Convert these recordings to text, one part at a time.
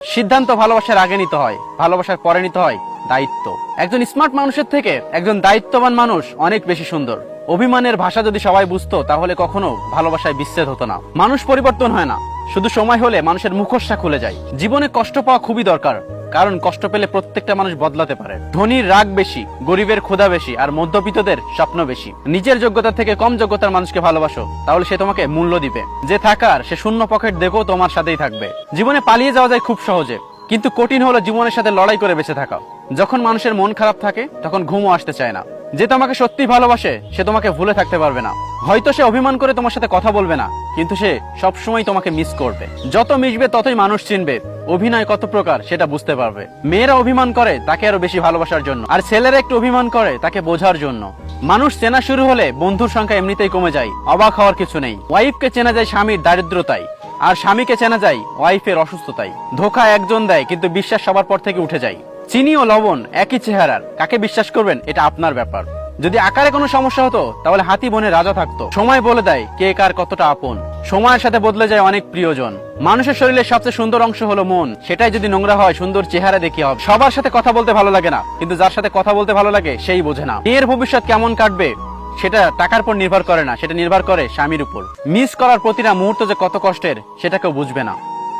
সিদ্ধান্ত ভালোবাসার আগে নিতে হয়, ভালোবাসার পরে নিতে হয় দায়িত্ব। একজন স্মার্ট মানুষের থেকে একজন দায়িত্ববান মানুষ অনেক বেশি সুন্দর। অভিমানের ভাষা যদি সবাই বুঝতো, তাহলে কখনো ভালোবাসায় বিচ্ছেদ হতো না। মানুষ পরিবর্তন হয় না। শুধু সময় হলে মানুষের মুখোশটা খুলে যায়। জীবনে কষ্ট পাওয়া খুবই দরকার। কারণ কষ্ট পেলে প্রত্যেকটা মানুষ বদলাতে পারে। ধনীর রাগ বেশি, গরিবের ক্ষুধা বেশি, আর মধ্যবিত্তদের স্বপ্ন বেশি। নিজের যোগ্যতা থেকে কম যোগ্যতার মানুষকে ভালোবাসো, তাহলে সে তোমাকে মূল্য দিবে। যে থাকার সে শূন্য পকেট দেখো তোমার সাথেই থাকবে। জীবনে পালিয়ে যাওয়া যায় খুব সহজে, কিন্তু কঠিন হলো জীবনের সাথে লড়াই করে বেঁচে থাকা। যখন মানুষের মন খারাপ থাকে, তখন ঘুমও আসতে চায় না। যে তোমাকে সত্যি ভালোবাসে, সে তোমাকে ভুলে থাকতে পারবে না। হয়তো সে অভিমান করে তোমার সাথে কথা বলবে না, কিন্তু সে সবসময় তোমাকে মিস করবে। যত মিশবে, ততই মানুষ চিনবে, অভিনয় কত প্রকার, সেটা বুঝতে পারবে। মেয়েরা অভিমান করে, তাকে আরও বেশি ভালোবাসার জন্য। আর ছেলেরা একটু অভিমান করে, তাকে বোঝার জন্য। মানুষ চেনা শুরু হলে, বন্ধুর সংখ্যা এমনিতেই কমে যায়, অবাক হওয়ার কিছু নেই। ওয়াইফকে চেনা যায় স্বামীর দারিদ্রতায়, আর স্বামীকে চেনা যায় ওয়াইফের অসুস্থতায়। ধোকা একজন দেয়, কিন্তু বিশ্বাস সবার পর থেকে উঠে যায়। চিনি ও লবণ একই চেহারার। কাকে বিশ্বাস করবেন? এটা আপনার ব্যাপার। যদি আকারে কোনো সমস্যা হতো, তাহলে হাতি বনে রাজা থাকতো। সময় বলে দেয় কে কার কতটা আপন। সময়ের সাথে বদলে যায় অনেক প্রিয়জন। মানুষের শরীরের সবচেয়ে সুন্দর অংশ হলো মন। সেটাই যদি নোংরা হয়, সুন্দর চেহারা দেখি হবে। সবার সাথে কথা বলতে ভালো লাগে না, কিন্তু যার সাথে কথা বলতে ভালো লাগে, সেই বোঝে না। মেয়ের ভবিষ্যৎ কেমন কাটবে, সেটা টাকার উপর নির্ভর করে না। সেটা নির্ভর করে স্বামীর উপর। মিস করার প্রতিটা মুহূর্ত যে কত কষ্টের, সেটা কেউ বুঝবে না।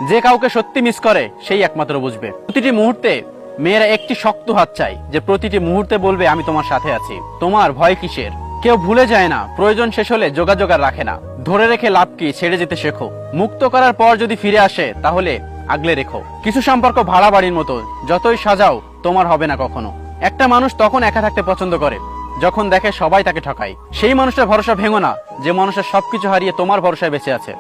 যে কাউকে সত্যি মিস করে, সেই একমাত্র বুঝবে। প্রতিটি মুহূর্তে মেয়েরা একটি শক্ত হাত চাই যে প্রতিটি মুহূর্তে বলবে, আমি তোমার সাথে আছি। তোমার ভয় কিসের? কেউ ভুলে যায় না, প্রয়োজন শেষ হলে যোগাযোগ আর রাখে না। ধরে রেখে লাভ কি, ছেড়ে যেতে শেখো। মুক্ত করার পর যদি ফিরে আসে, তাহলে আগলে রেখো। কিছু সম্পর্ক ভাড়া বাড়ির মতো, যতই সাজাও, তোমার হবে না কখনো। একটা মানুষ তখন একা থাকতে পছন্দ করে, যখন দেখে সবাই তাকে ঠকায়। সেই মানুষটার ভরসা ভেঙো না, যে মানুষের সবকিছু হারিয়ে তোমার ভরসায় বেঁচে আছে।